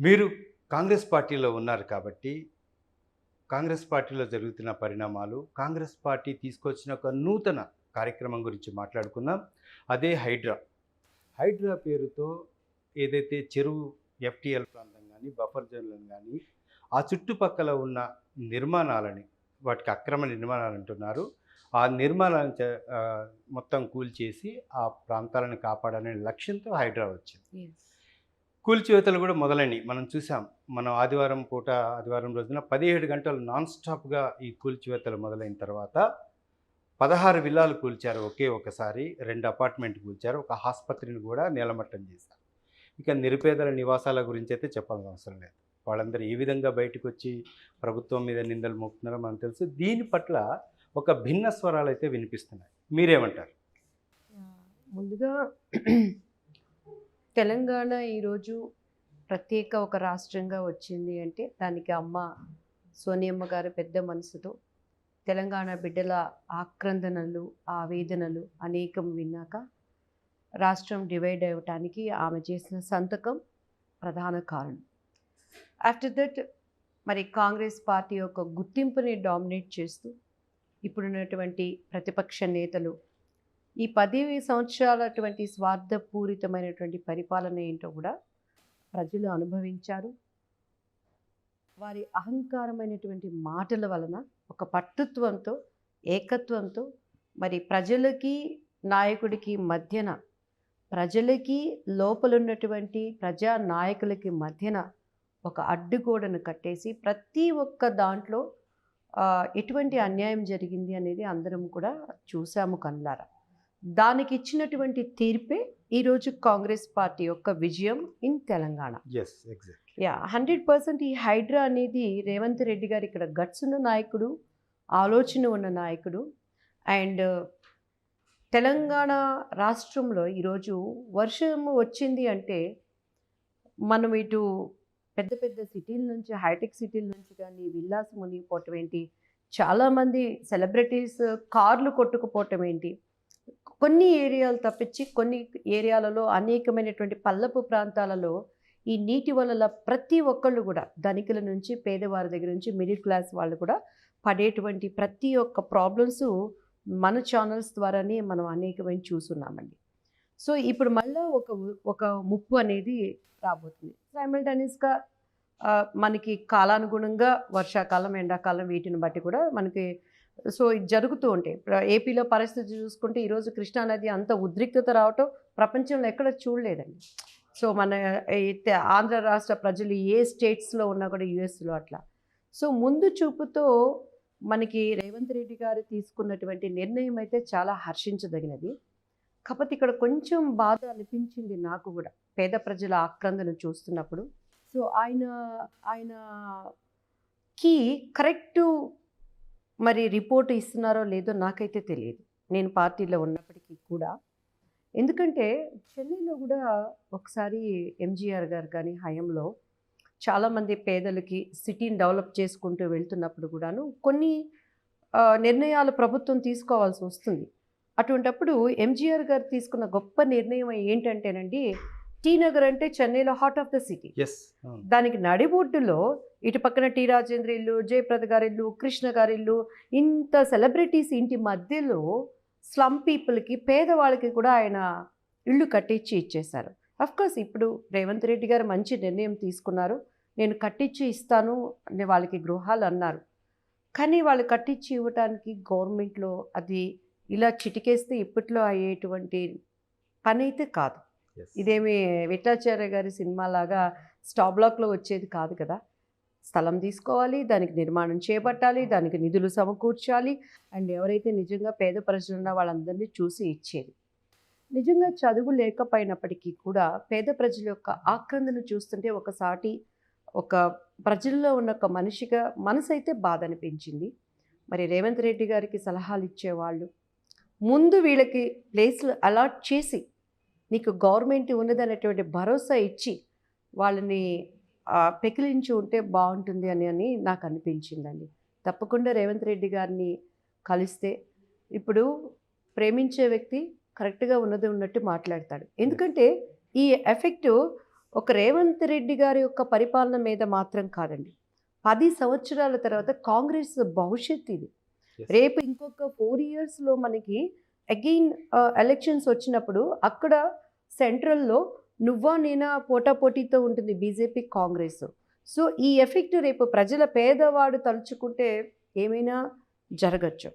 మీరు కాంగ్రెస్ పార్టీలో ఉన్నారు కాబట్టి కాంగ్రెస్ పార్టీలో జరుగుతున్న పరిణామాలు కాంగ్రెస్ పార్టీ తీసుకొచ్చిన ఒక నూతన కార్యక్రమం గురించి మాట్లాడుకుందాం. అదే హైడ్రా. హైడ్రా పేరుతో ఏదైతే చెరువు ఎఫ్టీఎల్ ప్రాంతం కానీ బఫర్ జోన్లను కానీ ఆ చుట్టుపక్కల ఉన్న నిర్మాణాలని వాటికి అక్రమ నిర్మాణాలు అంటున్నారు. ఆ నిర్మాణాలను మొత్తం కూల్చేసి ఆ ప్రాంతాలను కాపాడాలనే లక్ష్యంతో హైడ్రా వచ్చింది. కూల్చివేతలు కూడా మొదలైనవి. మనం చూసాం మనం ఆదివారం పూట ఆదివారం రోజున పదిహేడు గంటలు నాన్ స్టాప్గా ఈ కూల్చివేతలు మొదలైన తర్వాత పదహారు విల్లాలు కూల్చారు ఒకే ఒకసారి రెండు అపార్ట్మెంట్ కూల్చారు ఒక ఆసుపత్రిని కూడా నేలమట్టం చేశారు. ఇక నిరుపేదల నివాసాల గురించి అయితే చెప్పాల్సిన అవసరం లేదు. వాళ్ళందరూ ఏ విధంగా బయటకు వచ్చి ప్రభుత్వం మీద నిందలు మోపుతున్నారో మనకు తెలుసు. దీని పట్ల ఒక భిన్న స్వరాలు అయితే వినిపిస్తున్నాయి. మీరేమంటారు? ముందుగా తెలంగాణ ఈరోజు ప్రత్యేక ఒక రాష్ట్రంగా వచ్చింది అంటే దానికి అమ్మ సోనియమ్మ గారు పెద్ద మనసుతో తెలంగాణ బిడ్డల ఆక్రందనలు ఆవేదనలు అనేకం విన్నాక రాష్ట్రం డివైడ్ అవ్వటానికి ఆమె చేసిన సంతకం ప్రధాన కారణం. ఆఫ్టర్ దట్ మరి కాంగ్రెస్ పార్టీ యొక్క గుర్తింపుని డామినేట్ చేస్తూ ఇప్పుడున్నటువంటి ప్రతిపక్ష నేతలు ఈ పది సంవత్సరాలటువంటి స్వార్థపూరితమైనటువంటి పరిపాలన ఏంటో కూడా ప్రజలు అనుభవించారు. వారి అహంకారమైనటువంటి మాటల వలన ఒక పట్టుత్వంతో ఏకత్వంతో మరి ప్రజలకి నాయకుడికి మధ్యన ప్రజలకి లోపలున్నటువంటి ప్రజా నాయకులకి మధ్యన ఒక అడ్డుగోడను కట్టేసి ప్రతి ఒక్క దాంట్లో ఎటువంటి అన్యాయం జరిగింది అనేది అందరం కూడా చూసాము కనులారా దానికి ఇచ్చినటువంటి తీర్పే ఈరోజు కాంగ్రెస్ పార్టీ యొక్క విజయం in Telangana. Yeah hundred percent ఈ హైడ్రా అనేది రేవంత్ రెడ్డి గారు ఇక్కడ గట్స్ ఉన్న నాయకుడు ఆలోచన ఉన్న నాయకుడు అండ్ తెలంగాణ రాష్ట్రంలో ఈరోజు వర్షం వచ్చింది అంటే మనం ఇటు పెద్ద పెద్ద సిటీల నుంచి హైటెక్ సిటీల నుంచి కానీ విల్లాస్ మునిగిపోవటం ఏంటి చాలామంది సెలబ్రిటీస్ కార్లు కొట్టుకుపోవటం ఏంటి కొన్ని ఏరియాలు తప్పించి కొన్ని ఏరియాలలో అనేకమైనటువంటి పల్లపు ప్రాంతాలలో ఈ నీటి వలన ప్రతి ఒక్కళ్ళు కూడా ధనికుల నుంచి పేదవారి దగ్గర నుంచి మిడిల్ క్లాస్ వాళ్ళు కూడా పడేటువంటి ప్రతి ఒక్క ప్రాబ్లమ్స్ మన ఛానల్స్ ద్వారానే మనం అనేకమైన చూస్తున్నామండి. సో ఇప్పుడు మళ్ళీ ఒక ఒక ముప్పు అనేది రాబోతుంది. సైమల్టేనియస్గా మనకి కాలానుగుణంగా వర్షాకాలం ఎండాకాలం వీటిని బట్టి కూడా మనకి సో ఇది జరుగుతూ ఉంటాయి ఏపీలో పరిస్థితి చూసుకుంటే ఈరోజు కృష్ణానది అంత ఉద్రిక్తత రావటం ప్రపంచంలో ఎక్కడ చూడలేదండి. సో మన ఆంధ్ర రాష్ట్ర ప్రజలు ఏ స్టేట్స్లో ఉన్నా కూడా యుఎస్లో అట్లా. సో ముందు చూపుతో మనకి రేవంత్ రెడ్డి గారు తీసుకున్నటువంటి నిర్ణయం అయితే చాలా హర్షించదగినది. కాకపోతే ఇక్కడ కొంచెం బాధ అనిపించింది నాకు కూడా పేద ప్రజల ఆక్రందను చూస్తున్నప్పుడు. సో ఆయన ఆయనకి కరెక్టు మరి రిపోర్ట్ ఇస్తున్నారో లేదో నాకైతే తెలియదు. నేను పార్టీలో ఉన్నప్పటికీ కూడా. ఎందుకంటే చెన్నైలో కూడా ఒకసారి ఎంజీఆర్ గారు కానీ హయంలో చాలామంది పేదలకి సిటీని డెవలప్ చేసుకుంటూ వెళ్తున్నప్పుడు కూడాను కొన్ని నిర్ణయాలు ప్రభుత్వం తీసుకోవాల్సి వస్తుంది. అటువంటప్పుడు ఎంజీఆర్ గారు తీసుకున్న గొప్ప నిర్ణయం ఏంటంటేనండి టీ నగర్ అంటే చెన్నైలో హార్ట్ ఆఫ్ ద సిటీ దానికి నడిబొడ్డులో ఇటు పక్కన టీ రాజేంద్ర ఇల్లు జయప్రద గారి ఇల్లు కృష్ణ గారి ఇల్లు ఇంత సెలబ్రిటీస్ ఇంటి మధ్యలో స్లమ్ పీపుల్కి పేదవాళ్ళకి కూడా ఆయన ఇల్లు కట్టించి ఇచ్చేశారు. కోర్స్ ఇప్పుడు రేవంత్ రెడ్డి గారు మంచి నిర్ణయం తీసుకున్నారు. నేను కట్టించి ఇస్తాను అని వాళ్ళకి గృహాలు అన్నారు. కానీ వాళ్ళు కట్టించి ఇవ్వటానికి గవర్నమెంట్లో అది ఇలా చిటికేస్తే ఇప్పట్లో అయ్యేటువంటి పని అయితే కాదు. ఇదేమి విఠలాచార్య గారి సినిమా లాగా స్టాప్ బ్లాక్లో వచ్చేది కాదు కదా. స్థలం తీసుకోవాలి దానికి నిర్మాణం చేపట్టాలి దానికి నిధులు సమకూర్చాలి. అండ్ ఎవరైతే నిజంగా పేద ప్రజలు ఉన్న వాళ్ళందరినీ చూసి ఇచ్చేది. నిజంగా చదువు లేకపోయినప్పటికీ కూడా పేద ప్రజల యొక్క ఆక్రందను చూస్తుంటే ఒకసాటి ఒక ప్రజల్లో ఉన్న ఒక మనిషిగా మనసు అయితే బాధ అనిపించింది. మరి రేవంత్ రెడ్డి గారికి సలహాలు ఇచ్చేవాళ్ళు ముందు వీళ్ళకి ప్లేస్లు అలాట్ చేసి నీకు గవర్నమెంట్ ఉన్నదనేటువంటి భరోసా ఇచ్చి వాళ్ళని పెకిలించి ఉంటే బాగుంటుంది అని అని నాకు అనిపించిందండి. తప్పకుండా రేవంత్ రెడ్డి గారిని కలిస్తే ఇప్పుడు ప్రేమించే వ్యక్తి కరెక్ట్గా ఉన్నది ఉన్నట్టు మాట్లాడతాడు. ఎందుకంటే ఈ ఎఫెక్ట్ ఒక రేవంత్ రెడ్డి గారి యొక్క పరిపాలన మీద మాత్రం కాదండి. పది సంవత్సరాల తర్వాత కాంగ్రెస్ భవిష్యత్ ఇది. రేపు ఇంకొక ఫోర్ ఇయర్స్లో మనకి అగైన్ ఎలక్షన్స్ వచ్చినప్పుడు అక్కడ సెంట్రల్లో నువ్వా నేనా పోటాపోటీతో ఉంటుంది బీజేపీ కాంగ్రెస్ సో ఈ ఎఫెక్ట్ రేపు ప్రజల పేదవాడు తలుచుకుంటే ఏమైనా జరగచ్చు.